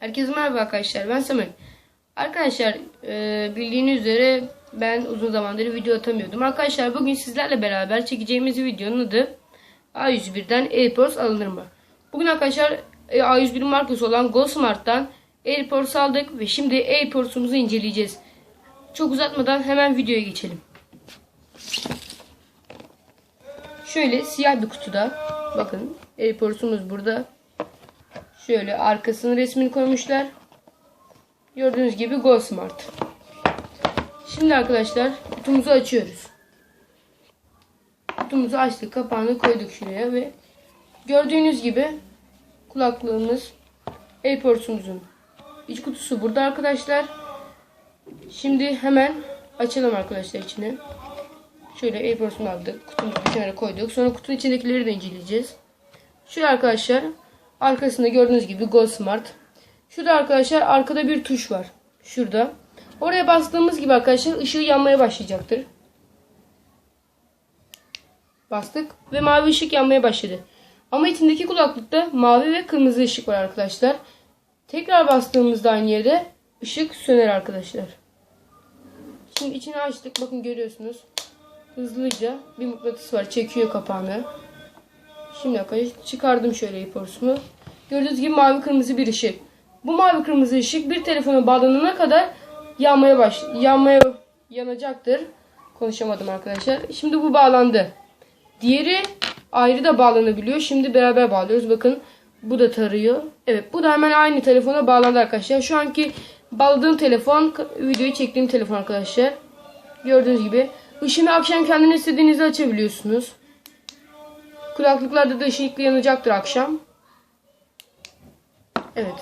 Herkese merhaba arkadaşlar ben Samet. Arkadaşlar e, bildiğiniz üzere ben uzun zamandır video atamıyordum. Arkadaşlar bugün sizlerle beraber çekeceğimiz videonun adı A101'den AirPods alınır mı? Bugün arkadaşlar e, A101 markası olan GoSmart'tan AirPods aldık ve şimdi AirPods'umuzu inceleyeceğiz. Çok uzatmadan hemen videoya geçelim. Şöyle siyah bir kutuda bakın AirPods'umuz burada. Şöyle arkasının resmini koymuşlar. Gördüğünüz gibi Go Smart. Şimdi arkadaşlar kutumuzu açıyoruz. Kutumuzu açtık. Kapağını koyduk şuraya ve gördüğünüz gibi kulaklığımız AirPods'umuzun iç kutusu burada arkadaşlar. Şimdi hemen açalım arkadaşlar içine. Şöyle AirPods'unu aldık. Kutumuzu bir kenara koyduk. Sonra kutunun içindekileri de inceleyeceğiz. Şöyle arkadaşlar Arkasında gördüğünüz gibi Go Smart. Şurada arkadaşlar arkada bir tuş var. Şurada. Oraya bastığımız gibi arkadaşlar ışığı yanmaya başlayacaktır. Bastık ve mavi ışık yanmaya başladı. Ama içindeki kulaklıkta mavi ve kırmızı ışık var arkadaşlar. Tekrar bastığımızda aynı yerde ışık söner arkadaşlar. Şimdi içini açtık. Bakın görüyorsunuz. Hızlıca bir mıknatıs var. Çekiyor kapağını. Şimdi arkadaşlar çıkardım şöyle iporsumu. Gördüğünüz gibi mavi kırmızı bir ışık. Bu mavi kırmızı ışık bir telefona bağlanana kadar yanmaya baş yanmaya yanacaktır. Konuşamadım arkadaşlar. Şimdi bu bağlandı. Diğeri ayrı da bağlanabiliyor. Şimdi beraber bağlıyoruz. Bakın bu da tarıyor. Evet bu da hemen aynı telefona bağlandı arkadaşlar. Şu anki bağladığım telefon videoyu çektiğim telefon arkadaşlar. Gördüğünüz gibi. Işını akşam kendiniz istediğinizde açabiliyorsunuz. Kulaklıklarda da ışıklı yanacaktır akşam. Evet.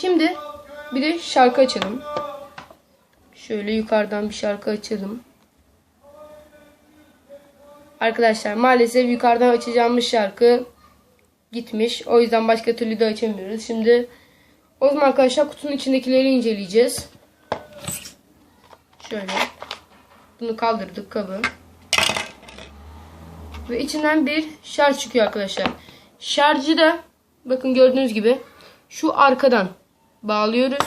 Şimdi bir de şarkı açalım. Şöyle yukarıdan bir şarkı açalım. Arkadaşlar maalesef yukarıdan açacağımız şarkı gitmiş. O yüzden başka türlü de açamıyoruz. Şimdi o zaman arkadaşlar kutunun içindekileri inceleyeceğiz. Şöyle. Bunu kaldırdık kabı. Ve içinden bir şarj çıkıyor arkadaşlar. Şarjı da bakın gördüğünüz gibi şu arkadan bağlıyoruz.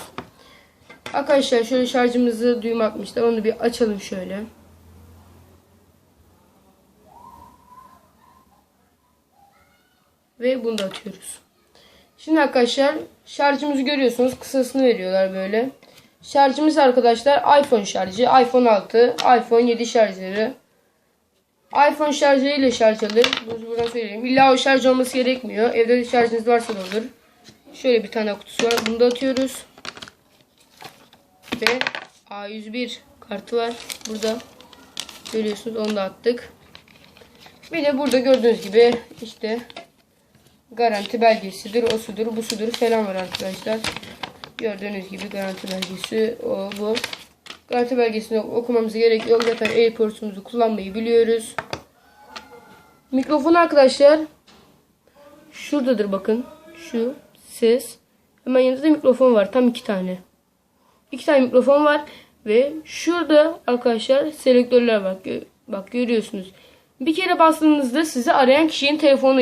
Arkadaşlar şöyle şarjımızı düğüm atmışlar. Onu bir açalım şöyle. Ve bunu da atıyoruz. Şimdi arkadaşlar şarjımızı görüyorsunuz. Kısasını veriyorlar böyle. Şarjımız arkadaşlar iPhone şarjı. iPhone 6, iPhone 7 şarjları iPhone şarjıyla şarj alır. Bunu buradan söyleyeyim. İlla o şarj olması gerekmiyor. Evde de şarjınız varsa da olur. Şöyle bir tane kutusu var. Bunu da atıyoruz. Ve A101 kartı var. Burada görüyorsunuz onu da attık. Bir de burada gördüğünüz gibi işte garanti belgesidir, o sudur, bu sudur falan var arkadaşlar. Gördüğünüz gibi garanti belgesi o bu. Garanti belgesini okumamıza gerek yok. Zaten AirPods'umuzu kullanmayı biliyoruz. Mikrofon arkadaşlar şuradadır bakın. Şu ses. Hemen yanında da mikrofon var. Tam iki tane. İki tane mikrofon var. Ve şurada arkadaşlar selektörler var. Bak görüyorsunuz. Bir kere bastığınızda size arayan kişinin telefonu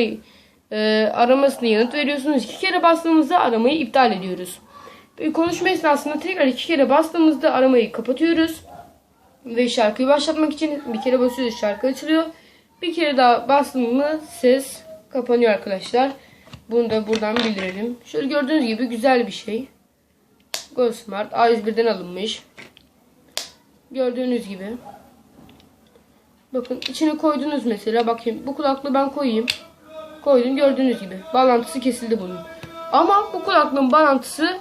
e, aramasını yanıt veriyorsunuz. İki kere bastığınızda aramayı iptal ediyoruz. Konuşma esnasında tekrar iki kere bastığımızda aramayı kapatıyoruz. Ve şarkıyı başlatmak için bir kere basıyoruz şarkı açılıyor. Bir kere daha bastığımızda ses kapanıyor arkadaşlar. Bunu da buradan bildirelim. Şöyle gördüğünüz gibi güzel bir şey. Go Smart A101'den alınmış. Gördüğünüz gibi. Bakın içine koydunuz mesela. Bakayım bu kulaklığı ben koyayım. Koydum gördüğünüz gibi. Bağlantısı kesildi bunun. Ama bu kulaklığın bağlantısı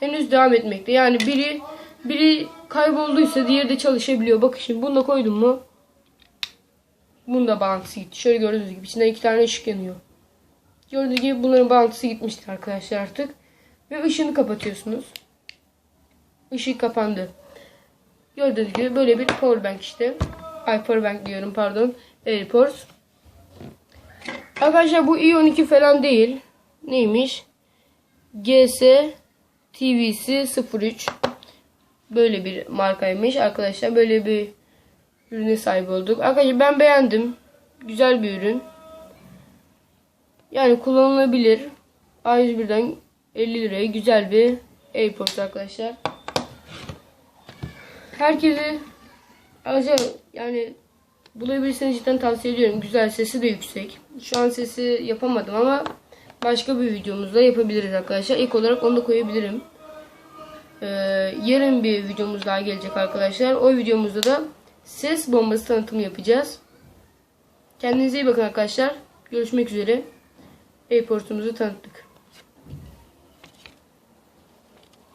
henüz devam etmekte. Yani biri biri kaybolduysa diğeri de çalışabiliyor. Bakın şimdi bunu da koydum mu bunun da bağlantısı gitti. Şöyle gördüğünüz gibi içinden iki tane ışık yanıyor. Gördüğünüz gibi bunların bağlantısı gitmiştir arkadaşlar artık. Ve ışığını kapatıyorsunuz. Işık kapandı. Gördüğünüz gibi böyle bir powerbank işte. Ay powerbank diyorum pardon. AirPods. Arkadaşlar bu i12 falan değil. Neymiş? GS TV'si 03 böyle bir markaymış arkadaşlar. Böyle bir ürüne sahip olduk. Arkadaşlar ben beğendim. Güzel bir ürün. Yani kullanılabilir. A101'den 50 liraya güzel bir AirPods arkadaşlar. Herkese acaba yani bulabilirseniz cidden tavsiye ediyorum. Güzel sesi de yüksek. Şu an sesi yapamadım ama başka bir videomuzda yapabiliriz arkadaşlar. İlk olarak onu da koyabilirim. Ee, yarın bir videomuz daha gelecek arkadaşlar. O videomuzda da ses bombası tanıtımı yapacağız. Kendinize iyi bakın arkadaşlar. Görüşmek üzere. AirPods'umuzu tanıttık.